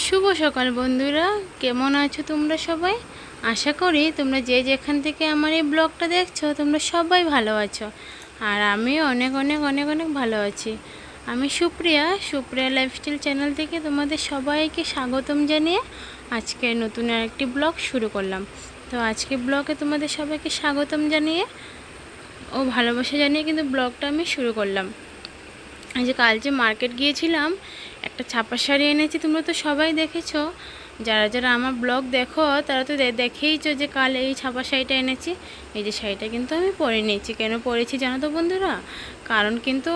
শুভ সকাল বন্ধুরা, কেমন আছো তোমরা সবাই? আশা করি তোমরা যে যেখান থেকে আমার এই ব্লগটা দেখছ, তোমরা সবাই ভালো আছো। আর আমি অনেক অনেক অনেক অনেক ভালো আছি। আমি সুপ্রিয়া সুপ্রিয়া লাইফস্টাইল চ্যানেল থেকে তোমাদের সবাইকে স্বাগতম জানিয়ে আজকে নতুন আরেকটি ব্লগ শুরু করলাম। তো আজকে ব্লগে তোমাদের সবাইকে স্বাগতম জানিয়ে ও ভালোবাসা জানিয়ে কিন্তু ব্লগটা আমি শুরু করলাম। এই যে কাল যে মার্কেট গিয়েছিলাম, একটা ছাপা শাড়ি এনেছি, তোমরা তো সবাই দেখেছ। যারা যারা আমার ব্লগ দেখো, তারা তো দেখেইছো যে কাল এই ছাপা শাড়িটা এনেছি। এই যে শাড়িটা কিন্তু আমি পরে নিয়েছি। কেন পরেছি জানো তো বন্ধুরা? কারণ কিন্তু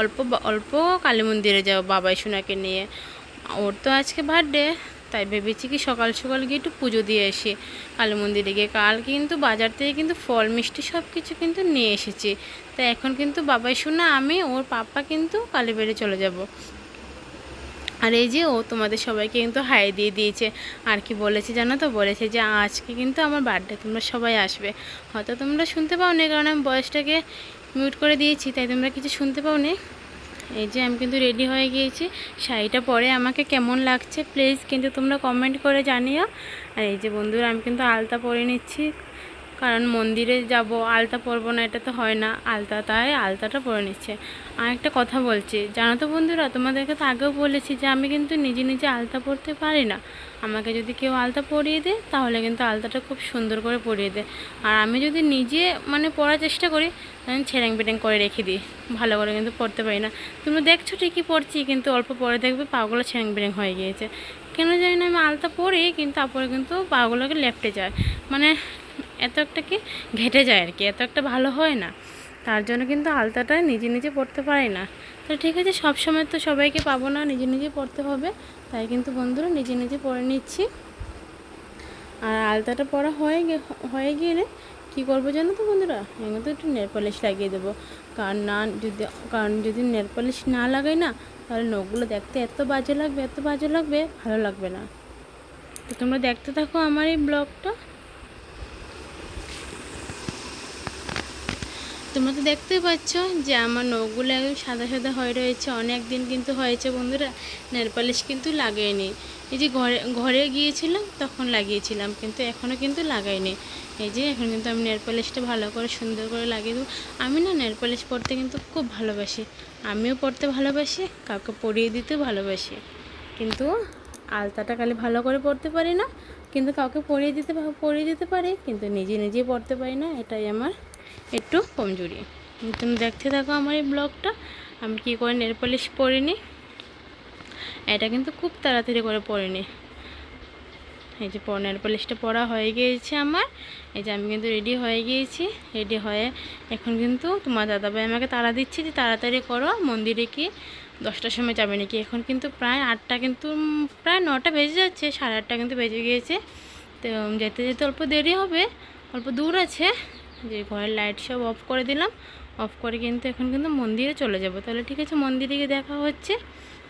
অল্প অল্প কালী মন্দিরে যাও বাবাই সোনাকে নিয়ে। ওর তো আজকে বার্থডে তাই ভেবেছি কি সকাল সকাল গিয়ে একটু পুজো দিয়ে আসি। কালী মন্দিরে গিয়ে কাল কিন্তু বাজার থেকে কিন্তু ফল, মিষ্টি সব কিছু কিন্তু নিয়ে এসেছি। তাই এখন কিন্তু বাবাই শোনা, আমি ওর পাপা কিন্তু কালীবাড়ি চলে যাব। আর এই যে ও তোমাদের সবাইকে কিন্তু হাই দিয়ে দিয়েছে। আর কি বলেছে জানো তো? বলেছে যে আজকে কিন্তু আমার বার্থডে, তোমরা সবাই আসবে। হয়তো তোমরা শুনতে পাও পাওনি, কারণ আমি বয়সটাকে মিউট করে দিয়েছি, তাই তোমরা কিছু শুনতে পাও পাওনি। এই যে আমি কিন্তু রেডি হয়ে গিয়েছি। শাড়িটা পরে আমাকে কেমন লাগছে প্লিজ কিন্তু তোমরা কমেন্ট করে জানিও। আর এই যে বন্ধুরা, আমি কিন্তু আলতা পরে নিচ্ছি। কারণ মন্দিরে যাব, আলতা পরবো না, এটা তো হয় না। আলতা তাই আলতাটা পরে নিচ্ছে। আর একটা কথা বলছি, জানো তো বন্ধুরা, তোমাদেরকে তো আগেও বলেছি যে আমি কিন্তু নিজে নিজে আলতা পরতে পারি না। আমাকে যদি কেউ আলতা পরিয়ে দেয়, তাহলে কিন্তু আলতাটা খুব সুন্দর করে পরিয়ে দেয়। আর আমি যদি নিজে মানে পড়ার চেষ্টা করি আমি ছেড়েং বেটেং করে রেখে দিই। ভালো করে কিন্তু পড়তে পারি না। তুমি দেখছ ঠিকই পড়ছি কিন্তু অল্প পরে দেখবে পাগুলো ছেড়েং বেটেং হয়ে গিয়েছে। কেন জানি না আমি আলতা পরি, কিন্তু তারপরে কিন্তু পাগুলোকে লেপটে যায়। মানে এত একটা কি ঘেটে যায় আর কি, এত একটা ভালো হয় না। তার জন্য কিন্তু আলতাটা নিজে নিজে পড়তে পারি না। তো ঠিক আছে সব সময় তো সবাইকে পাবো না, নিজে নিজে পড়তে হবে। তাই কিন্তু বন্ধুরা নিজে নিজে পড়ে নিচ্ছি। আর আলতাটা পড়া হয়ে হয়ে গেলে কী করব জানো তো বন্ধুরা? এখানে তো একটু নেল লাগিয়ে দেবো। কারণ না, যদি, কারণ যদি নেল পলিশ না লাগাই না, তাহলে নখগুলো দেখতে এত বাজে লাগবে, এত বাজে লাগবে, ভালো লাগবে না। তো তোমরা দেখতে থাকো আমার এই ব্লগটা। তোমরা তো দেখতে পাচ্ছ যে আমার নখগুলো একদম সাদা সাদা হয়ে রয়েছে। অনেক দিন কিন্তু হয়েছে বন্ধুরা, নেল পালিশ কিন্তু লাগাইনি এই যে ঘরে ঘরে গিয়েছিলাম, তখন লাগিয়েছিলাম, কিন্তু এখনও কিন্তু লাগাইনি। এই যে এখন কিন্তু আমি নেল পালিশটা ভালো করে সুন্দর করে লাগিয়ে দেবো। আমি না নেল পালিশ পরতে কিন্তু খুব ভালোবাসি। আমিও পরতে ভালোবাসি, কাউকে পরিয়ে দিতেও ভালোবাসি। কিন্তু আলতাটা খালি ভালো করে পরতে পারি না কিন্তু কাউকে পড়িয়ে দিতে পড়িয়ে দিতে পারে, কিন্তু নিজে নিজে পড়তে পারি না, এটাই আমার একটু কমজোরি। তুমি দেখতে থাকো আমার এই ব্লগটা, আমি কী করে নেল পলিশ পরিনি, এটা কিন্তু খুব তাড়াতাড়ি করে পরিনি। এই যে নেল পলিশটা পরা হয়ে গিয়েছে আমার। এই যে আমি কিন্তু রেডি হয়ে গিয়েছি। রেডি হয়ে এখন কিন্তু তোমার দাদাভাই আমাকে তাড়া দিচ্ছে যে তাড়াতাড়ি করো, মন্দিরে কি দশটার সময় যাবে নাকি? এখন কিন্তু প্রায় আটটা কিন্তু প্রায় নটা বেজে যাচ্ছে, সাড়ে আটটা কিন্তু বেজে গিয়েছে। তো যেতে যেতে অল্প দেরি হবে, অল্প দূর আছে। যে ঘরের লাইট সব অফ করে দিলাম। অফ করে কিন্তু এখন কিন্তু মন্দিরে চলে যাব। তাহলে ঠিক আছে, মন্দিরে গিয়ে দেখা হচ্ছে।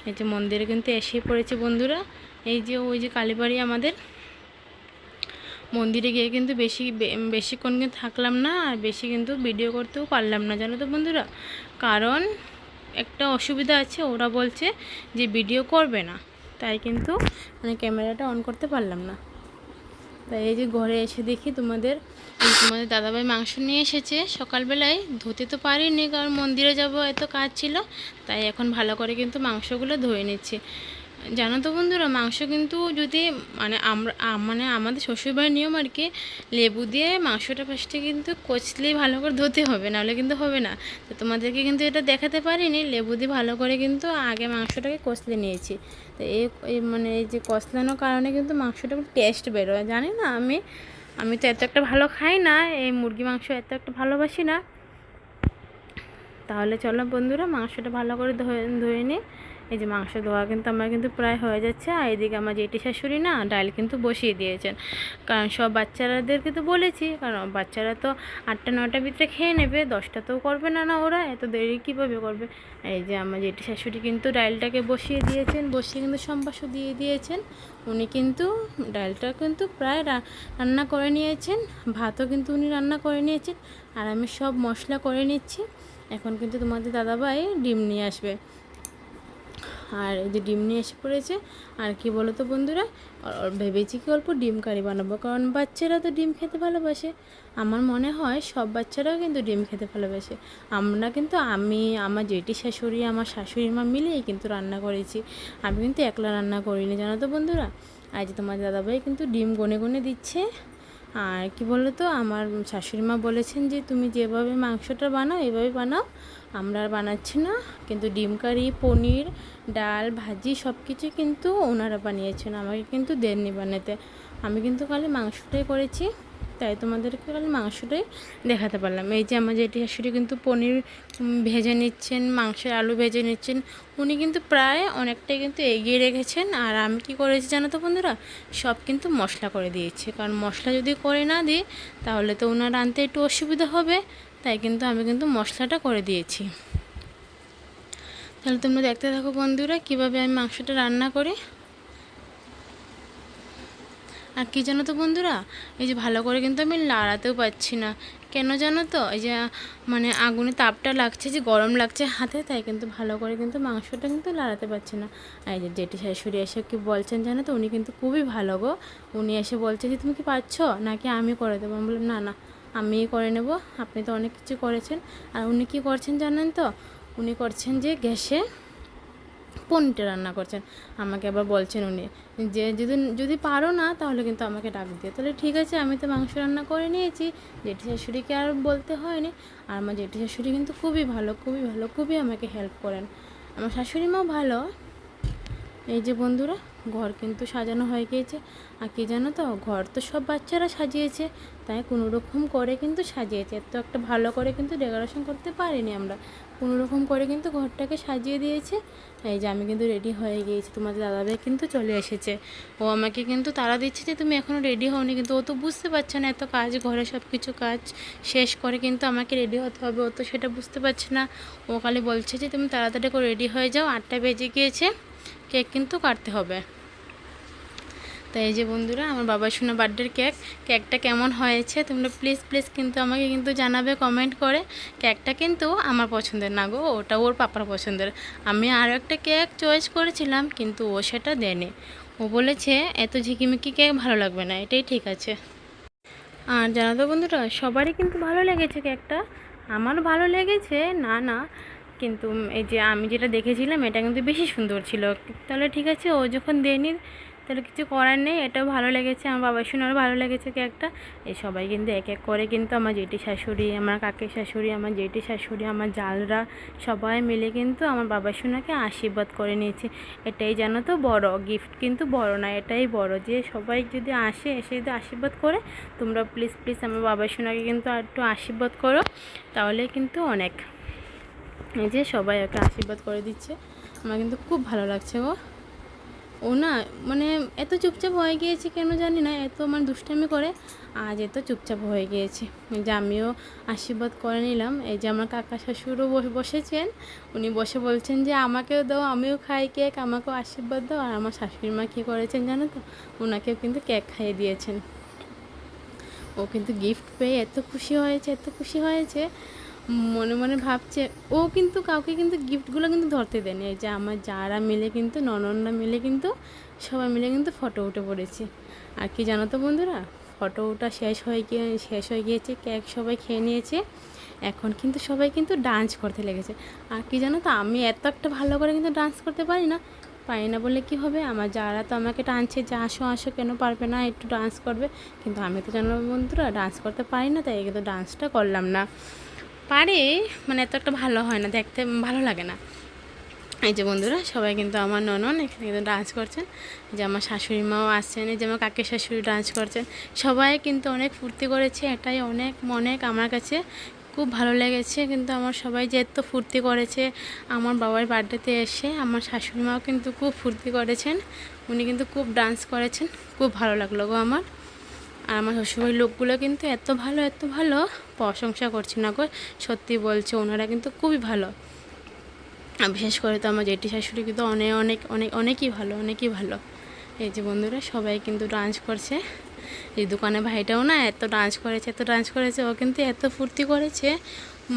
এই যে মন্দিরে কিন্তু এসেই পড়েছে বন্ধুরা। এই যে, ওই যে কালীবাড়ি আমাদের মন্দিরে গিয়ে কিন্তু বেশি বেশিক্ষণ কিন্তু থাকলাম না আর বেশি কিন্তু ভিডিও করতেও পারলাম না, জানো তো বন্ধুরা? কারণ একটা অসুবিধা আছে, ওরা বলছে যে ভিডিও করবে না, তাই কিন্তু মানে ক্যামেরাটা অন করতে পারলাম না। তাই এই যে ঘরে এসে দেখি তোমাদের তোমাদের দাদাভাই মাংস নিয়ে এসেছে, সকালবেলায় ধুতে তো পারিনি কারণ মন্দিরে যাব, এত কাজ ছিল, তাই এখন ভালো করে কিন্তু মাংসগুলো ধুয়ে নিচ্ছি। জানো তো বন্ধুরা, মাংস কিন্তু যদি মানে আমরা মানে আমাদের শ্বশুরবাড়ির নিয়ম আর কি, লেবু দিয়ে মাংসটা ফার্স্টে কিন্তু কচলেই ভালো করে ধুতে হবে, নাহলে কিন্তু হবে না। তো তোমাদেরকে কিন্তু এটা দেখাতে পারিনি, লেবু দিয়ে ভালো করে কিন্তু আগে মাংসটাকে কষলে নিয়েছি। তো এই মানে এই যে কষলানোর কারণে কিন্তু মাংসটা টেস্ট বেরোয়। জানি না, আমি আমি তো এত একটা ভালো খাই না, এই মুরগি মাংস এত একটা ভালোবাসি না। তাহলে চলো বন্ধুরা, মাংসটা ভালো করে ধুয়ে ধুয়ে নিই এই যে মাংস ধোয়া কিন্তু আমার কিন্তু প্রায় হয়ে যাচ্ছে। আর এদিকে আমার জেঠি শাশুড়ি না ডাল কিন্তু বসিয়ে দিয়েছেন। কারণ সব বাচ্চারাদেরকে তো বলেছি, কারণ বাচ্চারা তো আটটা নটার ভিতরে খেয়ে নেবে, দশটা তো করবে না না ওরা এত দেরি কীভাবে করবে? এই যে আমার জেঠি শাশুড়ি কিন্তু ডালটাকে বসিয়ে দিয়েছেন, বসিয়ে কিন্তু সম্বাসও দিয়ে দিয়েছেন। উনি কিন্তু ডালটা কিন্তু প্রায় রান্না করে নিয়েছেন, ভাতও কিন্তু উনি রান্না করে নিয়েছেন। আর আমি সব মশলা করে নিচ্ছি। এখন কিন্তু তোমাদের দাদাভাই ডিম নিয়ে আসবে। আর এই যে ডিম নিয়ে এসে পড়েছে, আর কি বলো তো বন্ধুরা ভেবেছি কি অল্প ডিম কারি বানাবো, কারণ বাচ্চারা তো ডিম খেতে ভালোবাসে। আমার মনে হয় সব বাচ্চারাও কিন্তু ডিম খেতে ভালোবাসে। আমরা কিন্তু, আমি, আমার জেঠি শাশুড়ি, আমার শাশুড়ি মা মিলেই কিন্তু রান্না করেছি। আমি কিন্তু একলা রান্না করিনি, জানো তো বন্ধুরা? আজ তোমার দাদাভাই কিন্তু ডিম গনে গনে দিচ্ছে। আর কি বলো তো আমার শাশুড়ি মা বলেছেন যে, তুমি যেভাবে মাংসটা বানাও, এভাবে বানাও, আমরা আর বানাচ্ছি না। কিন্তু ডিম কারি, পনির, ডাল, ভাজি সব কিছু কিন্তু ওনারা বানিয়েছেন, আমাকে কিন্তু দেননি বানাতে। আমি কিন্তু খালি মাংসটাই করেছি। তাই তোমাদেরকে খালি মাংসটাই দেখাতে পারলাম। এই যে আমার জেঠি শাশুড়ি কিন্তু পনির ভেজে নিচ্ছেন, মাংসের আলু ভেজে নিচ্ছেন। উনি কিন্তু প্রায় অনেকটাই কিন্তু এগিয়ে রেখেছেন। আর আমি কি করেছি জানো তো বন্ধুরা? সব কিন্তু মশলা করে দিয়েছি। কারণ মশলা যদি করে না দিই, তাহলে তো ওনার আনতে একটু অসুবিধা হবে। তাই কিন্তু আমি কিন্তু মশলাটা করে দিয়েছি। তাহলে তোমরা দেখতে থাকো বন্ধুরা, কীভাবে আমি মাংসটা রান্না করি। আর কি জানো তো বন্ধুরা? এই যে ভালো করে কিন্তু আমি লাড়াতেও পাচ্ছি না। কেন জানো তো? এই যে মানে আগুনে তাপটা লাগছে, যে গরম লাগছে হাতে, তাই কিন্তু ভালো করে কিন্তু মাংসটা কিন্তু লাড়াতে পারছি না। এই যে জেঠি শাশুড়ি এসে কি বলছেন জানো তো? উনি কিন্তু খুবই ভালো গো। উনি এসে বলছে যে, তুমি কি পাচ্ছ নাকি আমি করে দেবো? আমি বললাম, না না, আমিই করে নেব। আপনি তো অনেক কিছু করেছেন। আর উনি কি করছেন জানেন তো? উনি করছেন যে গ্যাসে পনিরটা রান্না করছেন। আমাকে আবার বলছেন উনি যে, যদি যদি পারো না, তাহলে কিন্তু আমাকে ডাক দিও। তাহলে ঠিক আছে, আমি তো মাংস রান্না করে নিয়েছি। জেঠি শাশুড়িকে আর বলতে হয়নি। আর আমার জেঠি শাশুড়ি কিন্তু খুবই ভালো খুবই ভালো, খুবই আমাকে হেল্প করেন। আমার শাশুড়ি মাও ভালো। এই যে বন্ধুরা, ঘর কিন্তু সাজানো হয়ে গিয়েছে। আর কি জানো তো, ঘর তো সব বাচ্চারা সাজিয়েছে। তাই কোনো রকম করে কিন্তু সাজিয়েছে। এত একটা ভালো করে কিন্তু ডেকোরেশন করতে পারিনি আমরা। রকম করে কিন্তু ঘরটাকে সাজিয়ে দিয়েছে। এই যে আমি কিন্তু রেডি হয়ে গিয়েছি, তোমাদের দাদাভাই কিন্তু চলে এসেছে। ও আমাকে কিন্তু তারা দিচ্ছে যে তুমি এখনও রেডি হওনি, কিন্তু ও তো বুঝতে পারছে না এত কাজ, ঘরে সব কিছু কাজ শেষ করে কিন্তু আমাকে রেডি হতে হবে, ও তো সেটা বুঝতে পারছে না। ও খালি বলছে যে, তুমি তাড়াতাড়ি করে রেডি হয়ে যাও, আটটা বেজে গিয়েছে, কেক কিন্তু কাটতে হবে। তাই এই যে বন্ধুরা, আমার বাবা শোনা বার্থডের কেক। কেকটা কেমন হয়েছে তোমরা প্লিজ প্লিজ কিন্তু আমাকে কিন্তু জানাবে কমেন্ট করে। কেকটা কিন্তু আমার পছন্দের না গো, ওটা ওর পাপার পছন্দের। আমি আরও একটা কেক চয়েস করেছিলাম, কিন্তু ও সেটা দেয়নি। ও বলেছে, এত ঝিকিমিকি কেক ভালো লাগবে না, এটাই ঠিক আছে। আর জানো তো বন্ধুরা, সবারই কিন্তু ভালো লেগেছে কেকটা। আমার ভালো লেগেছে, না না। কিন্তু এই যে আমি যেটা দেখেছিলাম, এটা কিন্তু বেশি সুন্দর ছিল। তাহলে ঠিক আছে, ও যখন দেয়নি তাহলে কিছু করার নেই, এটাও ভালো লেগেছে, আমার বাবার শোনারও ভালো লেগেছে কেকটা। এই সবাই কিন্তু এক এক করে কিন্তু আমার জেঠি শাশুড়ি, আমার কাকের শাশুড়ি, আমার জেঠি শাশুড়ি, আমার জালরা সবাই মিলে কিন্তু আমার বাবার সোনাকে আশীর্বাদ করে নিয়েছে। এটাই জানো তো বড় গিফট কিন্তু বড় না, এটাই বড় যে সবাই যদি আসে, এসে যদি আশীর্বাদ করে, তোমরা প্লিজ প্লিজ আমার বাবার সোনাকে কিন্তু একটু আশীর্বাদ করো, তাহলে কিন্তু অনেক। এই যে সবাই ওকে আশীর্বাদ করে দিচ্ছে, আমার কিন্তু খুব ভালো লাগছে গো। ও না মানে এত চুপচাপ হয়ে গিয়েছে কেন জানি না, এত মানে দুষ্টামি করে, আজ এত চুপচাপ হয়ে গিয়েছে। যে আমিও আশীর্বাদ করে নিলাম, এই যে আমার কাকা শ্বশুরও বসে বসেছেন, উনি বসে বলছেন যে আমাকেও দাও, আমিও খাই কেক, আমাকেও আশীর্বাদ দাও, আর আমার শাশুড়ি মা কী করেছেন জানো তো ওনাকেও কিন্তু কেক খাইয়ে দিয়েছেন। ও কিন্তু গিফট পেয়ে এত খুশি হয়েছে, এত খুশি হয়েছে মনে মনে ভাবছে, ও কিন্তু কাউকে কিন্তু গিফটগুলো কিন্তু ধরতে দেয়নি। এই যে আমার যারা মিলে কিন্তু, নননরা মিলে কিন্তু, সবাই মিলে কিন্তু ফটো উঠে পড়েছে। আর কি জানো তো বন্ধুরা ফটো ওটা শেষ হয়ে গিয়ে, শেষ হয়ে গিয়েছে কেক সবাই খেয়ে নিয়েছে। এখন কিন্তু সবাই কিন্তু ডান্স করতে লেগেছে। আর কি জানো তো, আমি এত একটা ভালো করে কিন্তু ডান্স করতে পারি না। পারি না বলে কি হবে? আমার যারা তো আমাকে টানছে, যে আসো আসো, কেন পারবে না, একটু ডান্স করবে। কিন্তু আমি তো জানো বন্ধুরা ডান্স করতে পারি না, তাই কিন্তু ডান্সটা করলাম না। পারে মানে এত একটা ভালো হয় না, দেখতে ভালো লাগে না। এই যে বন্ধুরা, সবাই কিন্তু আমার ননন, এখানে কিন্তু ডান্স করছেন। যে আমার শাশুড়ি মাও আসছেন, এই যে আমার কাকের শাশুড়ি ডান্স করছেন। সবাই কিন্তু অনেক ফুর্তি করেছে, এটাই অনেক অনেক আমার কাছে খুব ভালো লেগেছে। কিন্তু আমার সবাই যে এত ফুর্তি করেছে, আমার বাবার বার্থডেতে এসে আমার শাশুড়ি মাও কিন্তু খুব ফুর্তি করেছেন। উনি কিন্তু খুব ডান্স করেছেন, খুব ভালো লাগল গো আমার। আর আমার শ্বশুরবাড়ির লোকগুলো কিন্তু এত ভালো এত ভালো, প্রশংসা করছি না গো। সত্যি বলছে, ওনারা কিন্তু খুবই ভালো। আর বিশেষ করে তো আমার জেঠি শাশুড়ি কিন্তু অনেক অনেক অনেক, অনেকই ভালো অনেকই ভালো। এই যে বন্ধুরা, সবাই কিন্তু ডান্স করছে। এই দোকানে ভাইটাও না এত ডান্স করেছে, এত ডান্স করেছে, ও কিন্তু এত ফুর্তি করেছে।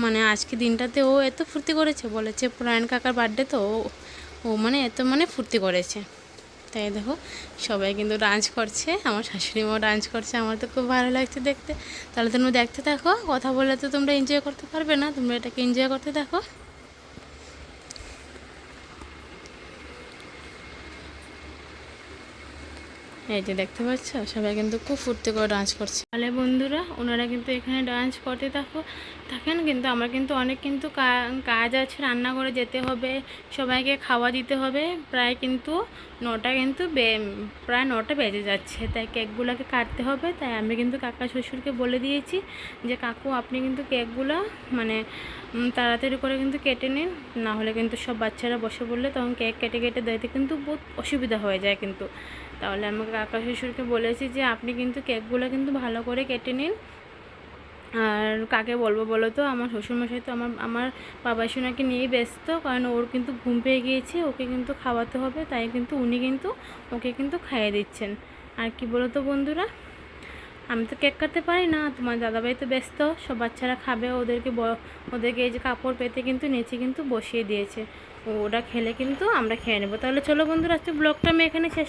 মানে আজকে দিনটাতে ও এত ফুর্তি করেছে, বলেছে, পুরায়ণ কাকার বার্থডে তো। ও মানে এত মানে ফুর্তি করেছে। তাই দেখো, সবাই কিন্তু ডান্স করছে, আমার শাশুড়ি মাও ডান্স করছে, আমার তো খুব ভালো লাগছে দেখতে। তাহলে তোমরা দেখতে থাকো, কথা বললে তো তোমরা এনজয় করতে পারবে না, তোমরা এটাকে এনজয় করতে থাকো। এই যে দেখতে পাচ্ছ? সবাই কিন্তু খুব ফুর্তি করে ডান্স করছে। তাহলে বন্ধুরা, ওনারা কিন্তু এখানে ডান্স করতে থাকো থাকেন কিন্তু আমার কিন্তু অনেক কিন্তু কাজ আছে, রান্না করে যেতে হবে, সবাইকে খাওয়া দিতে হবে। প্রায় কিন্তু নটা কিন্তু প্রায় নটা বেজে যাচ্ছে। তাই কেকগুলোকে কাটতে হবে। তাই আমি কিন্তু কাকা শ্বশুরকে বলে দিয়েছি যে, কাকু, আপনি কিন্তু কেকগুলো মানে তাড়াতাড়ি করে কিন্তু কেটে নিন। না হলে কিন্তু সব বাচ্চারা বসে পড়লে তখন কেক কেটে কেটে দিতে কিন্তু বহুত অসুবিধা হয়ে যায় কিন্তু। তাহলে আমাকে কাকা শ্বশুরকে বলেছি যে আপনি কিন্তু কেকগুলো কিন্তু ভালো করে কেটে নিন। আর কাকে বলব বলো তো? আমার শ্বশুরমশাই তো আমার আমার বাবা সোনাকে নিয়েই ব্যস্ত। কারণ ওর কিন্তু ঘুম পেয়ে গিয়েছে, ওকে কিন্তু খাওয়াতে হবে, তাই কিন্তু উনি কিন্তু ওকে কিন্তু খাইয়ে দিচ্ছেন। আর কি বলো তো বন্ধুরা? আমি তো কেক কাটতে পারি না, তোমার দাদাভাই তো ব্যস্ত, সব বাচ্চারা খাবে, ওদেরকে ওদেরকে এই যে কাপড় পেতে কিন্তু নেচে কিন্তু বসিয়ে দিয়েছে। ওটা খেলে কিন্তু আমরা খেয়ে নেব। তাহলে চলো বন্ধুরা আজকে ব্লগটা আমি এখানে শেষ